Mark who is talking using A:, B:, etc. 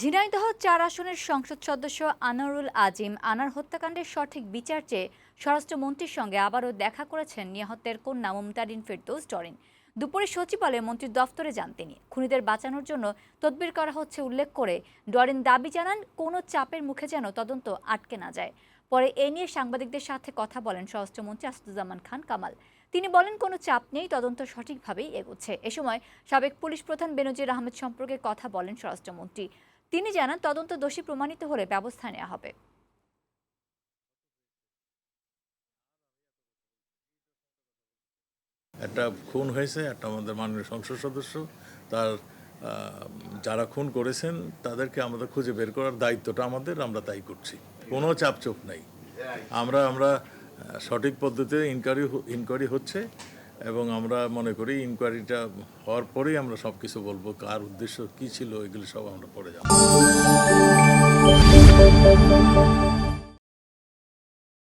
A: ঝিনাইদহ চার আসনের সংসদ সদস্য আনারুল আজিম আনার হত্যাকাণ্ডের সঠিক বিচার চেয়ে স্বরাষ্ট্রমন্ত্রীর সঙ্গে আবারও দেখা করেছেন নিহতের কন্যা মমতারিন ফেরদৌস ডরিন দুপুরে সচিবালয়ে মন্ত্রীর দফতরে যান তিনি। খুনিদের বাঁচানোর জন্য তদবির করা হচ্ছে উল্লেখ করে ডরিন দাবি জানান, কোনো চাপের মুখে যেন তদন্ত আটকে না যায়। পরে এ নিয়ে সাংবাদিকদের সাথে কথা বলেন স্বরাষ্ট্রমন্ত্রী আসাদুজ্জামান খান কামাল। তিনি বলেন, কোনো চাপ নেই, তদন্ত সঠিকভাবেই এগোচ্ছে। এ সময় সাবেক পুলিশ প্রধান বেনজির আহমেদ সম্পর্কে কথা বলেন স্বরাষ্ট্রমন্ত্রী। তিনি জানান তদন্ত দোষী প্রমাণিত হলে ব্যবস্থা নেওয়া হবে।
B: একটা খুন হয়েছে, একটা আমাদের মাননীয় সংসদ সদস্য, তার যারা খুন করেছেন, তাদেরকে আমাদের খুঁজে বের করার দায়িত্বটা আমাদের, আমরা তাই করছি। কোনো চাপচোপ নাই। আমরা আমরা সঠিক পদ্ধতিতে ইনকোয়ারি ইনকোয়ারি হচ্ছে এবং আমরা মনে করি ইনকোয়ারিটা হওয়ার পরেই আমরা সব কিছু বলব, কার উদ্দেশ্য, কী ছিল, এগুলো সব আমরা পড়ে যাব।